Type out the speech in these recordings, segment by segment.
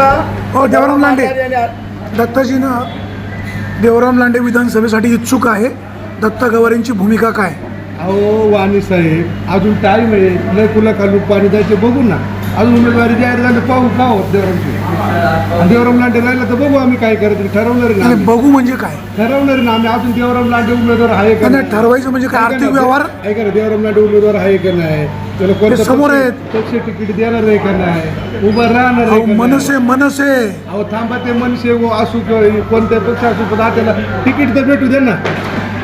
हो देवराम लांडे. दत्ताजीनं देवराम लांडे विधानसभेसाठी इच्छुक आहे. दत्ता गवारींची भूमिका काय? अहो वाणी साहेब अजून टाईम आहे. लय कुला कालू पाणी जायचे बघू ना. अजून उमेदवारी जाहीर झाली पाहू का होत देवरामची. आणि देवराम लांडे राहिला तर बघू आम्ही काय करायचं ठरवणार ना आणि आम्ही. बघू म्हणजे काय? ठरवणार ना आम्ही. अजून देवराम लांडे उमेदवार आहे का नाही? ठरवायचं म्हणजे काय? आर्थिक व्यवहार? ऐका ना देवराम लांडे उमेदवार आहे का नाही? त्याला कोणतं समोर आहेत. पक्ष तिकीट देणार आहे का नाही? उभं राहणार आहे का नाही? मनसे मनसे. अहो थांबा ते मनसे व असू किंवा कोणत्या पक्ष असू पण त्याला तिकीट तर भेटू दे ना.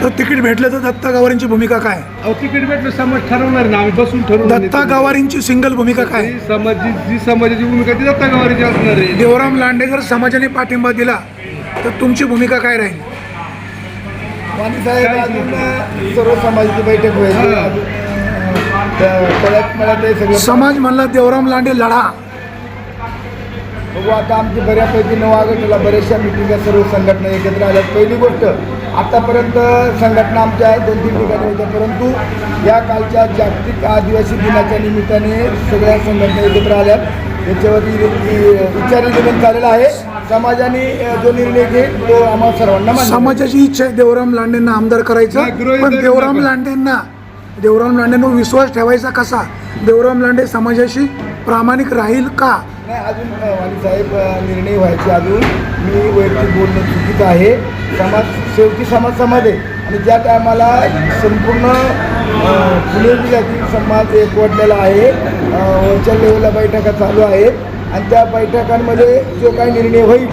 तर तिकीट भेटलं तर दत्ता गवारींची भूमिका काय अहो तिकीट भेटलं समाज ठरवणार ना आम्ही बसून ठरवणार दत्ता. गवारींची सिंगल भूमिका काय जी समाज जी जी समाजाची भूमिका ती दत्ता गवारीची असणार आहे देवराम लांडे जर समाजाने पाठिंबा दिला तर तुमची भूमिका काय राहील वाणी साहेब अजून सर्व समाजाची बैठक होईल हा. समाज म्हणला देवराम लांडे लढा बघू आता आमची बऱ्यापैकी नऊ ऑगस्टला बऱ्याचशा मिटिंगा सर्व संघटना एकत्र आल्यात. पहिली गोष्ट आतापर्यंत संघटना आमच्या दोन तीन ठिकाणी होत्या. परंतु या कालच्या जागतिक आदिवासी दिनाच्या निमित्ताने सगळ्या संघटना एकत्र आल्यात. त्याच्यावरती विचार निवेदन झालेलं आहे. समाजाने जो निर्णय घेईल तो आम्हाला सर्वांना. समाजाची इच्छा आहे देवराम लांडेंना आमदार करायचं. पण देवराम. लांडेंना देवराम लांडेंवर विश्वास ठेवायचा कसा? देवराम लांडे समाजाशी प्रामाणिक राहील का? नाही अजून वाणी साहेब निर्णय व्हायचे अजून. मी वैयक्तिक बोलणं चुकीचं आहे. समाज शेवटी समाज समाज आहे. आणि ज्या टायमाला संपूर्ण फुले जिल्ह्यातील समाज एकवटलेला आहे वरच्या लेवलला बैठका चालू आहेत. आणि त्या बैठकांमध्ये जो काही निर्णय होईल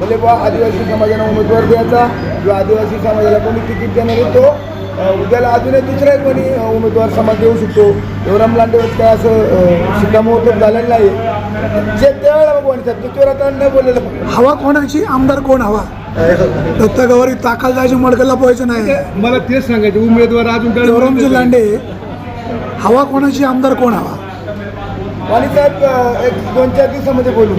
भले बा आदिवासी समाजाला उमेदवार द्यायचा किंवा आदिवासी समाजाला कोणी तिकीट देणार तो उद्याला अजूनही दुसरा कोणी उमेदवार समाज देऊ शकतो. देवराम लांडेवर काय असं अ, शिक्कामोर्तब झालेलं नाही. जे त्यावेळेला आणि त्याच्यावर आता न बोललेलं. हवा कोणाची? आमदार कोण हवा? दत्ता गवारी ताकाल जायची मडकला पोहायचं नाही. मला तेच सांगायचं उमेदवार अजून देवरामजी लांडे हवा कोणाची? आमदार कोण हवा? वाणी साहेब अ, एक दोन चार दिवसामध्ये बोलू.